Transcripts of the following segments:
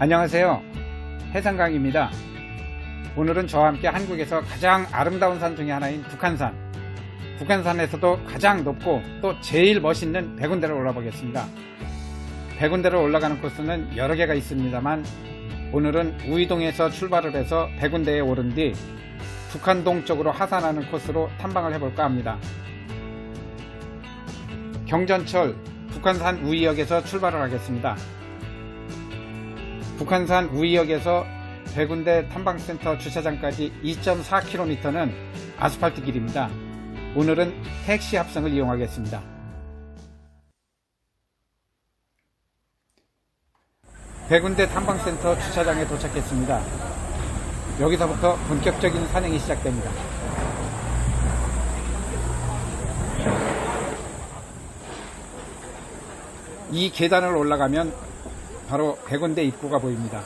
안녕하세요. 해상강입니다. 오늘은 저와 함께 한국에서 가장 아름다운 산 중에 하나인 북한산. 북한산에서도 가장 높고 또 제일 멋있는 백운대를 올라보겠습니다. 백운대를 올라가는 코스는 여러 개가 있습니다만 오늘은 우이동에서 출발을 해서 백운대에 오른 뒤 북한동 쪽으로 하산하는 코스로 탐방을 해볼까 합니다. 경전철 북한산 우이역에서 출발을 하겠습니다. 북한산 우이역에서 백운대 탐방센터 주차장까지 2.4km는 아스팔트 길입니다. 오늘은 택시 합성을 이용하겠습니다. 백운대 탐방센터 주차장에 도착했습니다. 여기서부터 본격적인 산행이 시작됩니다. 이 계단을 올라가면 바로 백운대 입구가 보입니다.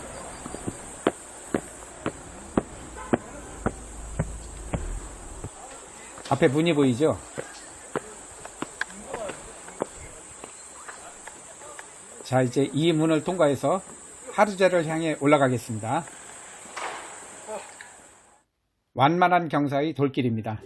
앞에 문이 보이죠? 자, 이제 이 문을 통과해서 하루제를 향해 올라가겠습니다. 완만한 경사의 돌길입니다.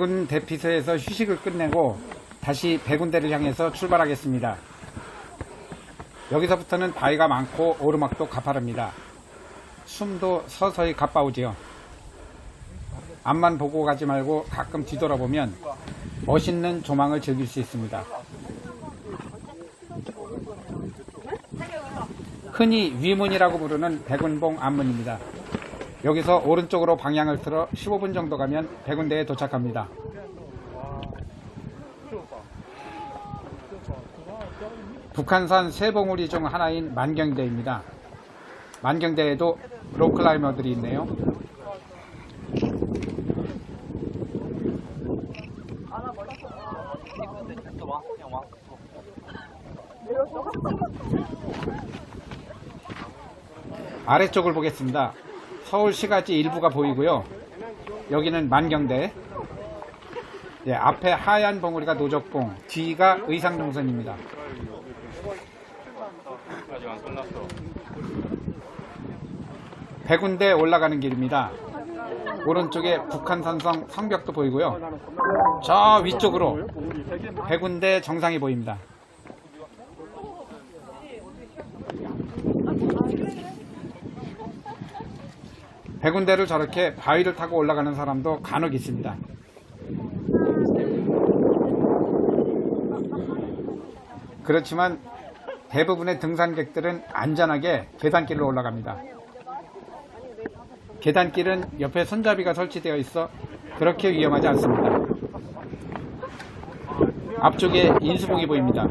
백운 대피소에서 휴식을 끝내고 다시 백운대를 향해서 출발하겠습니다. 여기서부터는 바위가 많고 오르막도 가파릅니다. 숨도 서서히 가빠오지요. 앞만 보고 가지 말고 가끔 뒤돌아보면 멋있는 조망을 즐길 수 있습니다. 흔히 위문이라고 부르는 백운봉 앞문입니다. 여기서 오른쪽으로 방향을 틀어 15분 정도 가면 백운대에 도착합니다. 북한산 세 봉우리 중 하나인 만경대입니다. 만경대에도 로클라이머들이 있네요. 아래쪽을 보겠습니다. 서울시가지 일부가 보이고요. 여기는 만경대. 예, 앞에 하얀 봉우리가 노적봉, 뒤가 의상동선입니다. 백운대 올라가는 길입니다. 오른쪽에 북한산성 성벽도 보이고요. 저 위쪽으로 백운대 정상이 보입니다. 백운대를 저렇게 바위를 타고 올라가는 사람도 간혹 있습니다. 그렇지만 대부분의 등산객들은 안전하게 계단길로 올라갑니다. 계단길은 옆에 손잡이가 설치되어 있어 그렇게 위험하지 않습니다. 앞쪽에 인수봉이 보입니다.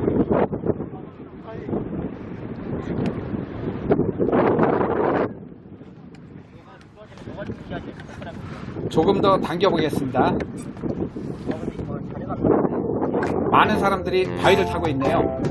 조금 더 당겨보겠습니다. 많은 사람들이 바위를 타고 있네요.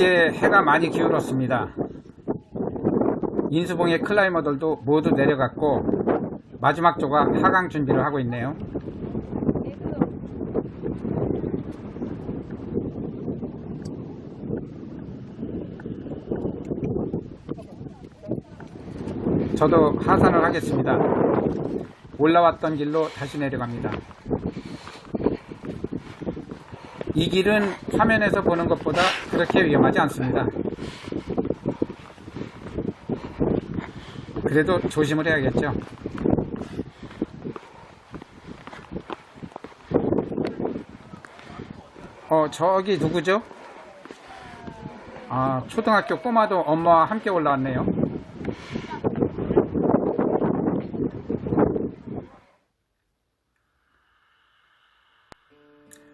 이제 해가 많이 기울었습니다. 인수봉의 클라이머들도 모두 내려갔고 마지막 조각 하강 준비를 하고 있네요. 저도 하산을 하겠습니다. 올라왔던 길로 다시 내려갑니다. 이 길은 화면에서 보는 것보다 그렇게 위험하지 않습니다. 그래도 조심을 해야겠죠. 어, 저기 누구죠? 아, 초등학교 꼬마도 엄마와 함께 올라왔네요.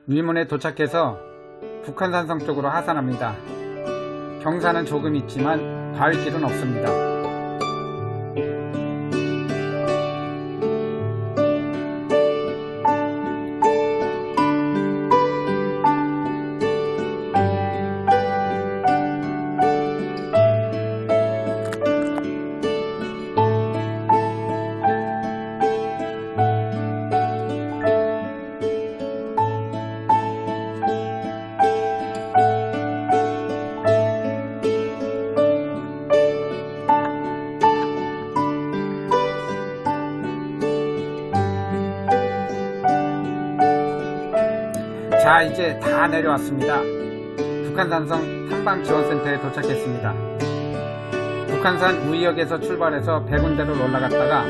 위문에 도착해서 북한산성 쪽으로 하산합니다. 경사는 조금 있지만 닿을 길은 없습니다. 자, 이제 다 내려왔습니다. 북한산성 탐방지원센터에 도착했습니다. 북한산 우이역에서 출발해서 백운대를 올라갔다가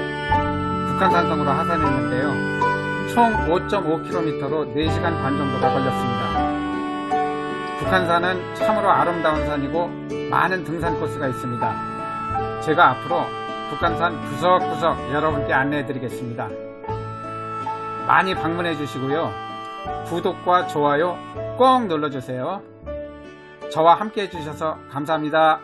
북한산성으로 하산했는데요. 총 5.5km로 4시간 반 정도가 걸렸습니다. 북한산은 참으로 아름다운 산이고 많은 등산 코스가 있습니다. 제가 앞으로 북한산 구석구석 여러분께 안내해 드리겠습니다. 많이 방문해 주시고요. 구독과 좋아요 꼭 눌러주세요. 저와 함께 해주셔서 감사합니다.